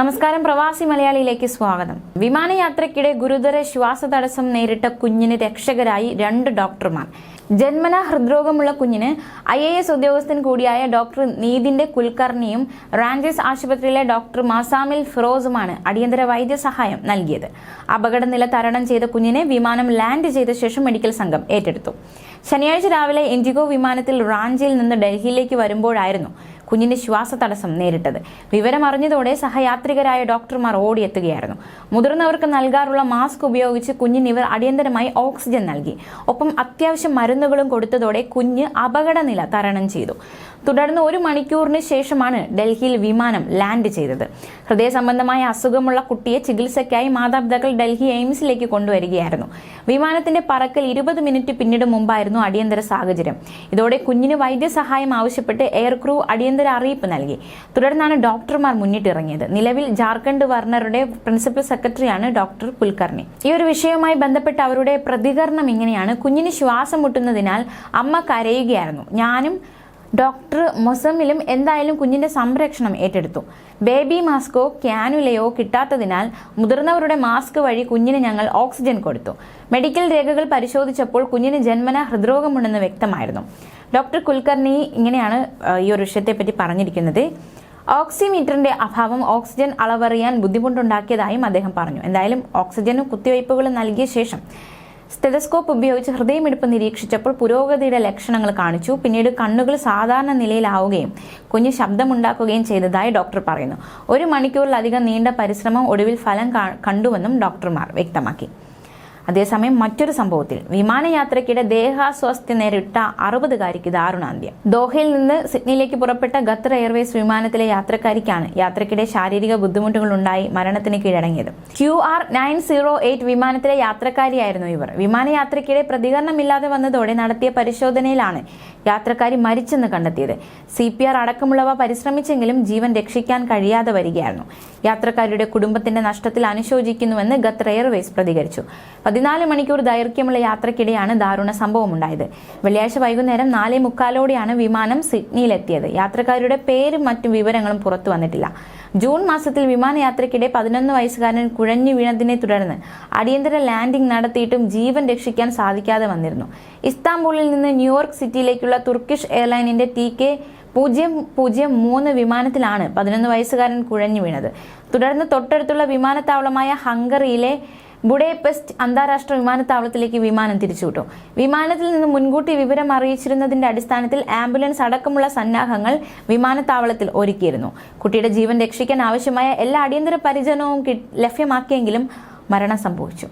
നമസ്കാരം പ്രവാസി മലയാളിയിലേക്ക് സ്വാഗതം. വിമാനയാത്രയ്ക്കിടെ ഗുരുതര ശ്വാസതടസ്സം നേരിട്ട കുഞ്ഞിന് രക്ഷകരായി രണ്ട് ഡോക്ടർമാർ. ജന്മന ഹൃദ്രോഗമുള്ള കുഞ്ഞിന് ഐ എ എസ് ഉദ്യോഗസ്ഥൻ കൂടിയായ ഡോക്ടർ നീതിന്റെ കുൽക്കർണിയും റാഞ്ചസ് ആശുപത്രിയിലെ ഡോക്ടർ മാസാമിൽ ഫിറോസുമാണ് അടിയന്തര വൈദ്യസഹായം നൽകിയത്. അപകടനില തരണം ചെയ്ത കുഞ്ഞിനെ വിമാനം ലാൻഡ് ചെയ്ത ശേഷം മെഡിക്കൽ സംഘം ഏറ്റെടുത്തു. ശനിയാഴ്ച രാവിലെ ഇൻഡിഗോ വിമാനത്തിൽ റാഞ്ചിയിൽ നിന്ന് ഡൽഹിയിലേക്ക് വരുമ്പോഴായിരുന്നു കുഞ്ഞിന്റെ ശ്വാസതടസ്സം നേരിട്ടത്. വിവരമറിഞ്ഞതോടെ സഹയാത്രികരായ ഡോക്ടർമാർ ഓടിയെത്തുകയായിരുന്നു. മുതിർന്നവർക്ക് നൽകാറുള്ള മാസ്ക് ഉപയോഗിച്ച് കുഞ്ഞിന് ഇവർ അടിയന്തരമായി ഓക്സിജൻ നൽകി. ഒപ്പം അത്യാവശ്യം മരുന്നുകളും കൊടുത്തതോടെ കുഞ്ഞ് അപകടനില തരണം ചെയ്തു. തുടർന്ന് ഒരു മണിക്കൂറിന് ശേഷമാണ് ഡൽഹിയിൽ വിമാനം ലാൻഡ് ചെയ്തത്. ഹൃദയ സംബന്ധമായ അസുഖമുള്ള കുട്ടിയെ ചികിത്സയ്ക്കായി മാതാപിതാക്കൾ ഡൽഹി എയിംസിലേക്ക് കൊണ്ടുവരികയായിരുന്നു. വിമാനത്തിന്റെ പറക്കൽ ഇരുപത് മിനിറ്റ് പിന്നീട് മുമ്പായിരുന്നു അടിയന്തര സാഹചര്യം. ഇതോടെ കുഞ്ഞിന് വൈദ്യസഹായം ആവശ്യപ്പെട്ട് എയർ ക്രൂ അടിയന്തര അറിയിപ്പ് നൽകി. തുടർന്നാണ് ഡോക്ടർമാർ മുന്നിട്ടിറങ്ങിയത്. നിലവിൽ ജാർഖണ്ഡ് വർണറുടെ പ്രിൻസിപ്പൽ സെക്രട്ടറിയാണ് ഡോക്ടർ കുൽക്കർണി. ഈ ഒരു വിഷയവുമായി ബന്ധപ്പെട്ട് അവരുടെ പ്രതികരണം ഇങ്ങനെയാണ്. കുഞ്ഞിന് ശ്വാസം മുട്ടുന്നതിനാൽ അമ്മ കരയുകയായിരുന്നു. ഞാനും ഡോക്ടർ മൊസമിലും എന്തായാലും കുഞ്ഞിന്റെ സംരക്ഷണം ഏറ്റെടുത്തു. ബേബി മാസ്കോ ക്യാനുലയോ കിട്ടാത്തതിനാൽ മുതിർന്നവരുടെ മാസ്ക് വഴി കുഞ്ഞിന് ഞങ്ങൾ ഓക്സിജൻ കൊടുത്തു. മെഡിക്കൽ രേഖകൾ പരിശോധിച്ചപ്പോൾ കുഞ്ഞിന് ജന്മന ഹൃദ്രോഗമുണ്ടെന്ന് വ്യക്തമായിരുന്നു. ഡോക്ടർ കുൽക്കർണി ഇങ്ങനെയാണ് ഈ ഒരു വിഷയത്തെപ്പറ്റി പറഞ്ഞിരിക്കുന്നത്. ഓക്സിമീറ്ററിന്റെ അഭാവം ഓക്സിജൻ അളവറിയാൻ ബുദ്ധിമുട്ടുണ്ടാക്കിയതായും അദ്ദേഹം പറഞ്ഞു. എന്തായാലും ഓക്സിജനും കുത്തിവയ്പ്പുകളും നൽകിയ ശേഷം സ്റ്റെതസ്കോപ്പ് ഉപയോഗിച്ച് ഹൃദയമിടിപ്പ് നിരീക്ഷിച്ചപ്പോൾ പുരോഗതിയുടെ ലക്ഷണങ്ങൾ കാണിച്ചു. പിന്നീട് കണ്ണുകൾ സാധാരണ നിലയിലാവുകയും കുഞ്ഞ് ശബ്ദമുണ്ടാക്കുകയും ചെയ്തതായി ഡോക്ടർ പറയുന്നു. ഒരു മണിക്കൂറിലധികം നീണ്ട പരിശ്രമം ഒടുവിൽ ഫലം കണ്ടുവെന്നും ഡോക്ടർമാർ വ്യക്തമാക്കി. അതേസമയം മറ്റൊരു സംഭവത്തിൽ വിമാനയാത്രയ്ക്കിടെ ദേഹാസ്വാസ്ഥ്യം നേരിട്ട അറുപതുകാരിക്ക് ദാരുണാന്ത്യം ദോഹയിൽ നിന്ന് സിഡ്നിയിലേക്ക് പുറപ്പെട്ട ഖത്തർ എയർവേസ് വിമാനത്തിലെ യാത്രക്കാരിക്കാണ് യാത്രയ്ക്കിടെ ശാരീരിക ബുദ്ധിമുട്ടുകൾ ഉണ്ടായി മരണത്തിന് കീഴടങ്ങിയത്. Q R nine zero eight വിമാനത്തിലെ യാത്രക്കാരിയായിരുന്നു ഇവർ. വിമാനയാത്രയ്ക്കിടെ പ്രതികരണമില്ലാതെ വന്നതോടെ നടത്തിയ പരിശോധനയിലാണ് യാത്രക്കാരി മരിച്ചെന്ന് കണ്ടെത്തിയത്. സി പി ആർ അടക്കമുള്ളവ പരിശ്രമിച്ചെങ്കിലും ജീവൻ രക്ഷിക്കാൻ കഴിയാതെ വരികയായിരുന്നു. യാത്രക്കാരുടെ കുടുംബത്തിന്റെ നഷ്ടത്തിൽ അനുശോചിക്കുന്നുവെന്ന് ഖത്തർ എയർവേസ് പ്രതികരിച്ചു. പതിനാല് മണിക്കൂർ ദൈർഘ്യമുള്ള യാത്രക്കിടെയാണ് ദാരുണ സംഭവം ഉണ്ടായത് വെള്ളിയാഴ്ച വൈകുന്നേരം നാലേ മുക്കാലോടെയാണ് വിമാനം സിഡ്നിയിലെത്തിയത്. യാത്രക്കാരുടെ പേരും മറ്റു വിവരങ്ങളും പുറത്തു വന്നിട്ടില്ല. ജൂൺ മാസത്തിൽ വിമാനയാത്രയ്ക്കിടെ പതിനൊന്ന് വയസ്സുകാരൻ കുഴഞ്ഞു വീണതിനെ തുടർന്ന് അടിയന്തര ലാൻഡിംഗ് നടത്തിയിട്ടും ജീവൻ രക്ഷിക്കാൻ സാധിക്കാതെ വന്നിരുന്നു. ഇസ്താംബൂളിൽ നിന്ന് ന്യൂയോർക്ക് സിറ്റിയിലേക്കുള്ള തുർക്കിഷ് എയർലൈനിന്റെ ടി കെ പൂജ്യം പൂജ്യം മൂന്ന് വിമാനത്തിലാണ് പതിനൊന്ന് വയസ്സുകാരൻ കുഴഞ്ഞു വീണത്. തുടർന്ന് തൊട്ടടുത്തുള്ള വിമാനത്താവളമായ ഹംഗറിയിലെ ബുഡേപെസ്റ്റ് അന്താരാഷ്ട്ര വിമാനത്താവളത്തിലേക്ക് വിമാനം തിരിച്ചുവിട്ടു. വിമാനത്തിൽ നിന്ന് മുൻകൂട്ടി വിവരം അറിയിച്ചിരുന്നതിന്റെ അടിസ്ഥാനത്തിൽ ആംബുലൻസ് അടക്കമുള്ള സന്നാഹങ്ങൾ വിമാനത്താവളത്തിൽ ഒരുക്കിയിരുന്നു. കുട്ടിയുടെ ജീവൻ രക്ഷിക്കാൻ ആവശ്യമായ എല്ലാ അടിയന്തര പരിചരണവും ലഭ്യമാക്കിയെങ്കിലും മരണം സംഭവിച്ചു.